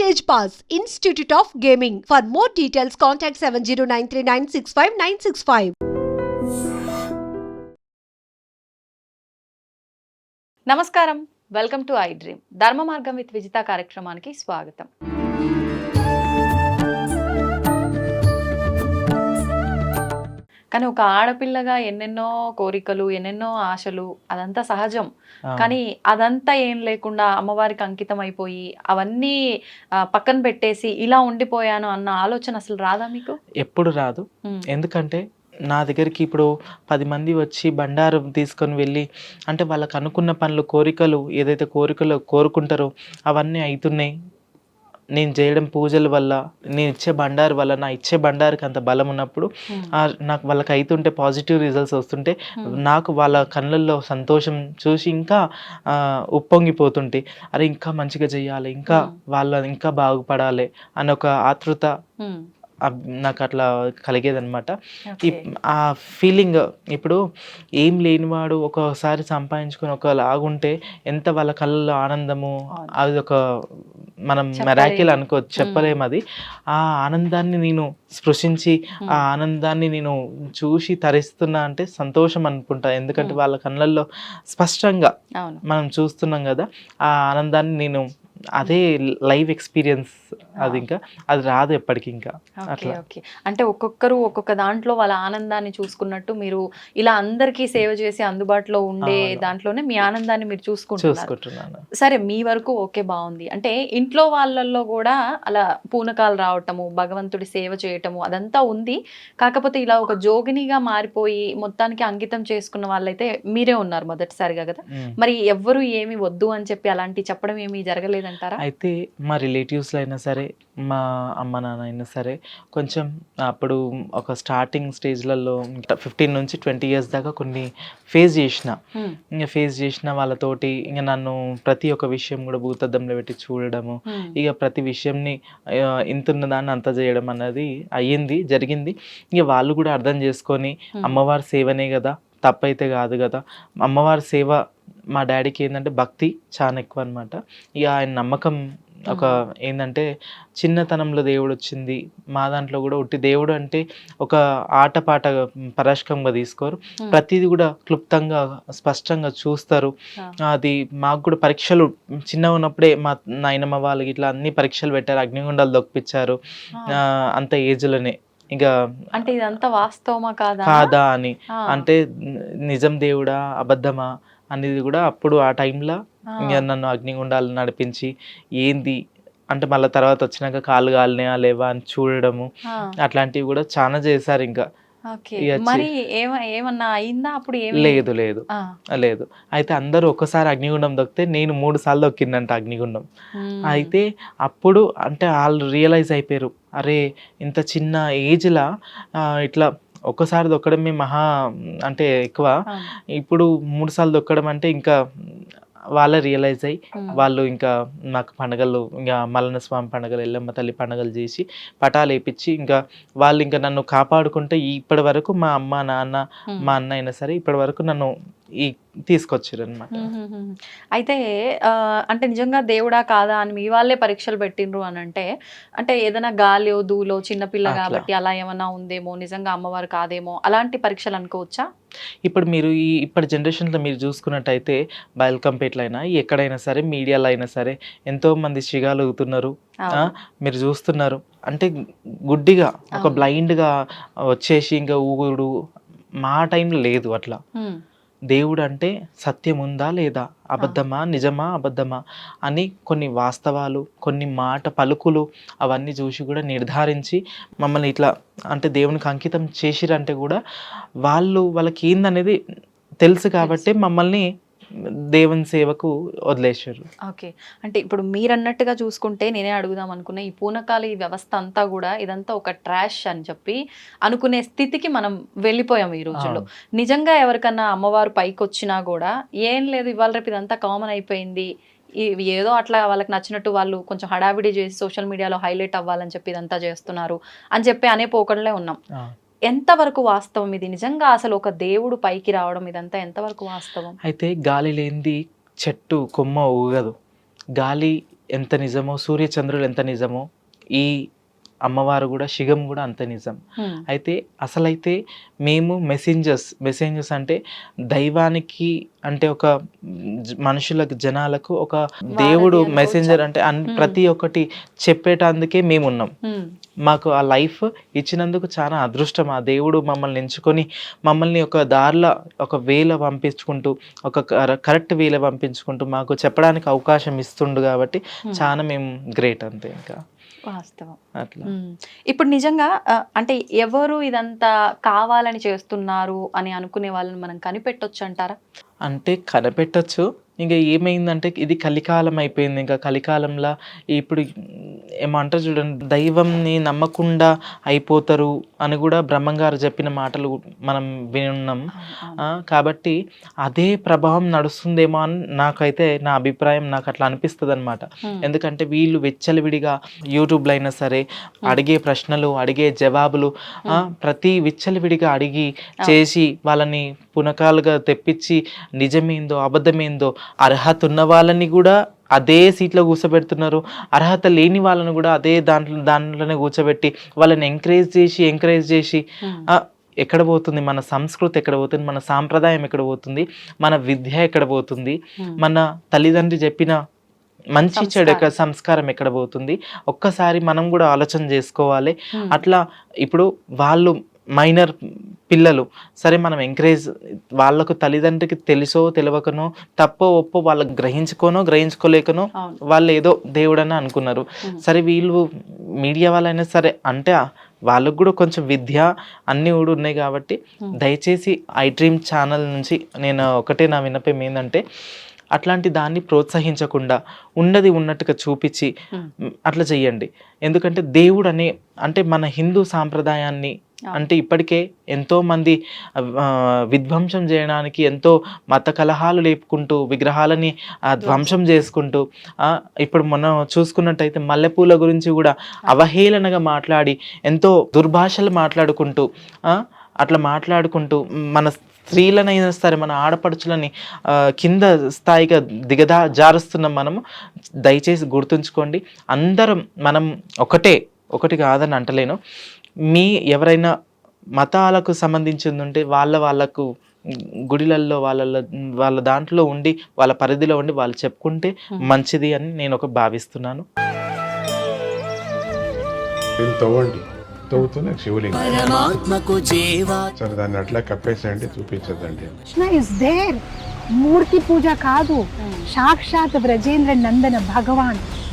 Stage pass institute of gaming for more details contact seven zero nine three nine six five nine six five నమస్కారం. Welcome to I dream Dharma Margam with Vijitha కార్యక్రమానికి స్వాగతం. కానీ ఒక ఆడపిల్లగా ఎన్నెన్నో కోరికలు ఎన్నెన్నో ఆశలు అదంతా సహజం. కానీ అదంతా ఏం లేకుండా అమ్మవారికి అంకితం అయిపోయి అవన్నీ పక్కన పెట్టేసి ఇలా ఉండిపోయాను అన్న ఆలోచన అసలు రాదా మీకు? ఎప్పుడు రాదు. ఎందుకంటే నా దగ్గరికి ఇప్పుడు పది మంది వచ్చి బండారం తీసుకొని వెళ్ళి అంటే వాళ్ళకి అనుకున్న పనులు కోరికలు ఏదైతే కోరికలు కోరుకుంటారో అవన్నీ అవుతున్నాయి నేను చేయడం పూజల వల్ల నేను ఇచ్చే బండారు వల్ల నా ఇచ్చే బండారుకి అంత బలం ఉన్నప్పుడు ఆ, నాకు వాళ్ళకి అవుతుంటే పాజిటివ్ రిజల్ట్స్ వస్తుంటే ఉమ్, నాకు వాళ్ళ కళ్ళల్లో సంతోషం చూసి ఇంకా ఉప్పొంగిపోతుంటే అరే ఇంకా మంచిగా చేయాలి ఇంకా మ్మ్. వాళ్ళ ఇంకా బాగుపడాలి అన్న ఒక ఆతృత నాకు అట్లా. ఇప్- ఆ ఫీలింగ్ ఇప్పుడు ఏం లేనివాడు ఒకసారి సంపాదించుకొని ఒక లాగుంటే ఎంత వాళ్ళ కళ్ళలో ఆనందము. అది ఒక మనం. మెరాకిల్ అనుకోవచ్చు చెప్పలేము అది ఆ ఆనందాన్ని నేను స్పృశించి ఆ ఆనందాన్ని నేను చూసి తరిస్తున్నా అంటే సంతోషం అనుకుంటా ఎందుకంటే. వాళ్ళ కళ్ళల్లో స్పష్టంగా మనం చూస్తున్నాం కదా ఆ ఆనందాన్ని నేను అదే లైవ్ ఎక్స్పీరియన్స్ అది ఇంకా. అది రాదు ఎప్పటికి ఇంకా. అట్లా. ఓకే. అంటే ఒక్కొక్కరు ఒక్కొక్క దాంట్లో వాళ్ళ ఆనందాన్ని చూసుకున్నట్టు మీరు ఇలా అందరికీ సేవ చేసి అందుబాటులో ఉండే. దాంట్లోనే మీ ఆనందాన్ని మీరు చూసుకుంటున్నారు. సరే మీ వరకు ఓకే బాగుంది. అంటే ఇంట్లో వాళ్ళల్లో కూడా అలా పూనకాలు రావటము భగవంతుడి సేవ చేయటము అదంతా ఉంది. కాకపోతే ఇలా ఒక జోగినిగా మారిపోయి మొత్తానికి అంకితం చేసుకున్న వాళ్ళైతే మీరే ఉన్నారు మొదటిసారిగా కదా. మరి ఎవ్వరు ఏమి వద్దు అని చెప్పి అలాంటి చెప్పడం ఏమీ జరగలేదంటారా అయితే మా రిలేటివ్స్లో అయినా సరే మా అమ్మ నాన్న అయినా సరే కొంచెం అప్పుడు ఒక స్టార్టింగ్ స్టేజ్లలో ఫిఫ్టీన్ నుంచి ట్వంటీ ఇయర్స్ దాకా కొన్ని ఫేస్ చేసిన. ఇంకా ఫేస్ చేసిన వాళ్ళతోటి ఇంకా నన్ను ప్రతి ఒక్క విషయం కూడా భూతద్దంలో పెట్టి చూడడము ఇక ప్రతి విషయంని ఇంత ఉన్నదాన్ని అంత చేయడం అన్నది అయ్యింది జరిగింది. ఇక వాళ్ళు కూడా అర్థం చేసుకొని. అమ్మవారి సేవనే కదా తప్పైతే కాదు కదా అమ్మవారి సేవ మా డాడీకి ఏంటంటే భక్తి చాలా ఎక్కువ అనమాట ఇక ఆయన నమ్మకం ఒక ఏంటంటే చిన్నతనంలో దేవుడు వచ్చింది మా దాంట్లో కూడా ఉట్టి దేవుడు అంటే ఒక ఆటపాట పరాష్కంగా తీసుకోరు. ప్రతిదీ కూడా క్లుప్తంగా స్పష్టంగా చూస్తారు. అది మాకు కూడా పరీక్షలు చిన్నగా ఉన్నప్పుడే మా నాయనమ్మ వాళ్ళకి ఇట్లా అన్ని పరీక్షలు పెట్టారు అగ్నిగుండాలు దొక్కిపించారు అంత ఏజ్లోనే. ఇక అంటే ఇదంతా వాస్తవమా కాదా? కాదా అని. అంటే నిజం దేవుడా అబద్ధమా? అనేది కూడా అప్పుడు ఆ టైంలో ఇంకా నన్ను అగ్నిగుండాలు నడిపించి ఏంది? అంటే మళ్ళీ తర్వాత వచ్చినాక కాళ్ళు కాలినాయా లేవా అని చూడడము అట్లాంటివి కూడా చాలా చేశారు ఇంకా. మరి ఏమన్నా అయిందా? అప్పుడు లేదు లేదు. లేదు. అయితే అందరూ ఒక్కసారి అగ్నిగుండం దొక్కితే నేను మూడు సార్లు దొక్కిందంట అగ్నిగుండం. అయితే అప్పుడు అంటే వాళ్ళు రియలైజ్ అయిపోయారు. అరే ఇంత చిన్న ఏజ్లా ఇట్లా ఒక్కసారి దొక్కడమే మహా అంటే ఎక్కువ. ఇప్పుడు మూడు సార్లు దొక్కడం అంటే ఇంకా వాళ్ళే రియలైజ్ అయ్యి. వాళ్ళు ఇంకా నాకు పండగలు ఇంకా మల్లన్న స్వామి పండగలు ఎల్లమ్మ తల్లి పండగలు చేసి పటాలు వేపించి ఇంకా వాళ్ళు ఇంకా నన్ను కాపాడుకుంటే ఇప్పటి వరకు మా అమ్మ నాన్న. మా అన్న అయినా సరే ఇప్పటి వరకు నన్ను ఈ తీసుకొచ్చారు అనమాట. అయితే అంటే నిజంగా దేవుడా కాదా అని మీ వాళ్ళే పరీక్షలు పెట్టిండ్రు అని అంటే అంటే ఏదైనా గాలి దూలో చిన్నపిల్ల. కాబట్టి అలా ఏమన్నా ఉందేమో నిజంగా అమ్మవారు కాదేమో అలాంటి పరీక్షలు అనుకోవచ్చా ఇప్పుడు మీరు ఈ ఇప్పటి జనరేషన్లో మీరు చూసుకున్నట్టయితే బయల్కంపేటలో అయినా ఎక్కడైనా సరే మీడియాలో అయినా సరే ఎంతో మంది శిగాలు అవుతున్నారు అవును. మీరు చూస్తున్నారు అంటే గుడ్డిగా ఒక. బ్లైండ్గా వచ్చేసి ఇంకా ఊగుడు మా టైంలో లేదు అట్లా. దేవుడు అంటే సత్యం ఉందా లేదా? అబద్ధమా? నిజమా? అబద్ధమా? అని కొన్ని వాస్తవాలు కొన్ని మాట పలుకులు అవన్నీ చూసి కూడా నిర్ధారించి మమ్మల్ని ఇట్లా అంటే దేవునికి అంకితం చేసిరంటే కూడా వాళ్ళు వాళ్ళకి ఏందనేది తెలుసు కాబట్టి మమ్మల్ని దేవుని సేవకు వదిలేశారు. ఓకే. అంటే ఇప్పుడు మీరు అన్నట్టుగా చూసుకుంటే నేనే అడుగుదాం అనుకున్నా ఈ పూనకాల ఈ వ్యవస్థ అంతా కూడా ఇదంతా ఒక ట్రాష్ అని చెప్పి అనుకునే స్థితికి మనం వెళ్ళిపోయాం ఈ రోజుల్లో. నిజంగా ఎవరికన్నా అమ్మవారు పైకి వచ్చినా కూడా ఏం లేదు ఇవాళ రేపు ఇదంతా కామన్ అయిపోయింది. ఏదో అట్లా వాళ్ళకి నచ్చినట్టు వాళ్ళు కొంచెం హడావిడి చేసి సోషల్ మీడియాలో హైలైట్ అవ్వాలని చెప్పి ఇదంతా చేస్తున్నారు అని చెప్పి అనే పోకడలే ఉన్నాం. ఎంతవరకు వాస్తవం ఇది? నిజంగా అసలు ఒక దేవుడు పైకి రావడం ఇదంతా ఎంతవరకు వాస్తవం? అయితే గాలి లేనిది చెట్టు కొమ్మ ఊగదు. గాలి ఎంత నిజమో సూర్యచంద్రులు ఎంత నిజమో ఈ అమ్మవారు కూడా శిగం కూడా అంత నిజం అయితే అసలైతే మేము మెసెంజర్స్ మెసెంజర్స్ అంటే దైవానికి అంటే ఒక మనుషులకు జనాలకు ఒక దేవుడు? మెసెంజర్ అంటే అన్. ప్రతి ఒక్కటి చెప్పేటందుకే మేము ఉన్నాం మాకు ఆ లైఫ్ ఇచ్చినందుకు చాలా అదృష్టం ఆ దేవుడు మమ్మల్ని ఎంచుకొని మమ్మల్ని ఒక దారిలో ఒక వేల పంపించుకుంటూ ఒక కరెక్ట్ వేల పంపించుకుంటూ మాకు చెప్పడానికి అవకాశం ఇస్తుండు కాబట్టి. చాలా మేము గ్రేట్ అంతే ఇంకా వాస్తవం. అట్లా. ఇప్పుడు నిజంగా అంటే ఎవరు ఇదంతా కావాలని చేస్తున్నారు అని అనుకునే వాళ్ళని మనం కనిపెట్టొచ్చు అంటారా అంటే కనిపెట్టచ్చు. ఇంకా ఏమైందంటే ఇది కలికాలం అయిపోయింది. ఇంకా కలికాలంలో ఇప్పుడు ఏమంటారు చూడండి దైవంని నమ్మకుండా అయిపోతారు అని కూడా బ్రహ్మంగారు చెప్పిన మాటలు మనం వినున్నాం. కాబట్టి అదే ప్రభావం నడుస్తుందేమో అని నాకైతే నా అభిప్రాయం నాకు అట్లా అనిపిస్తుంది అనమాట ఎందుకంటే వీళ్ళు విచ్చలవిడిగా యూట్యూబ్లో అయినా సరే అడిగే ప్రశ్నలు అడిగే జవాబులు ప్రతి విచ్చలవిడిగా అడిగి చేసి వాళ్ళని పునకాలుగా తెప్పించి నిజమేందో అబద్ధమేందో అర్హత ఉన్న వాళ్ళని కూడా అదే సీట్లో కూర్చోబెడుతున్నారు. అర్హత లేని వాళ్ళని కూడా అదే దాంట్లో దాంట్లోనే కూర్చోబెట్టి వాళ్ళని ఎంకరేజ్ చేసి ఎంకరేజ్ చేసి ఆ, ఎక్కడ పోతుంది? మన సంస్కృతి ఎక్కడ పోతుంది? మన సాంప్రదాయం ఎక్కడ పోతుంది? మన విద్య ఎక్కడ పోతుంది? ఉమ్, మన తల్లిదండ్రి చెప్పిన మంచి చెడు సంస్కారం. ఎక్కడ సంస్కారం ఎక్కడ పోతుంది? ఒక్కసారి మనం కూడా ఆలోచన చేసుకోవాలి. ఉమ్, అట్లా ఇప్పుడు వాళ్ళు మైనర్ పిల్లలు. సరే మనం ఎంకరేజ్ వాళ్ళకు తల్లిదండ్రికి తెలుసో తెలియకనో తప్పో ఒప్పో వాళ్ళకి గ్రహించుకోనో గ్రహించుకోలేకనో వాళ్ళు ఏదో దేవుడని అనుకున్నారు. సరే వీళ్ళు మీడియా వాళ్ళైనా సరే అంటే వాళ్ళకు కూడా కొంచెం విద్య అన్నీ కూడా ఉన్నాయి కాబట్టి. దయచేసి ఐ డ్రీమ్ ఛానల్ నుంచి నేను ఒకటే నా విన్నపం ఏంటంటే అట్లాంటి దాన్ని ప్రోత్సహించకుండా ఉన్నది ఉన్నట్టుగా చూపించి అట్లా చెయ్యండి. ఎందుకంటే దేవుడు అనే అంటే మన హిందూ సాంప్రదాయాన్ని. అంటే ఇప్పటికే ఎంతో మంది విధ్వంసం చేయడానికి ఎంతో మత కలహాలు లేపుకుంటూ విగ్రహాలని ఆ, ధ్వంసం చేసుకుంటూ ఇప్పుడు మనం చూసుకున్నట్టయితే మల్లెపూల గురించి కూడా అవహేళనగా మాట్లాడి ఎంతో దుర్భాషలు మాట్లాడుకుంటూ అట్లా మాట్లాడుకుంటూ మన స్త్రీలనైనా సరే మన ఆడపడుచులని కింద స్థాయిగా దిగదా జారుస్తున్నాం మనము దయచేసి గుర్తుంచుకోండి. అందరం మనం ఒకటే ఒకటి కాదని అంటలేను. మీ ఎవరైనా మతాలకు సంబంధించింది ఉంటే వాళ్ళ వాళ్ళకు గుడిలల్లో వాళ్ళ వాళ్ళ దాంట్లో ఉండి వాళ్ళ పరిధిలో ఉండి వాళ్ళు చెప్పుకుంటే మంచిది అని నేను ఒక భావిస్తున్నాను. దీన్ని తవ్వండి. తవ్వుతూనే శివలింగం. పరమాత్మకు జీవా. సరే దాన్ని అట్లా కప్పేసేయండి చూపించదండి కృష్ణ ఇస్ దేర్ మూర్తి పూజ కాదు. సాక్షాత్ బ్రజేంద్ర నందన భగవాన్.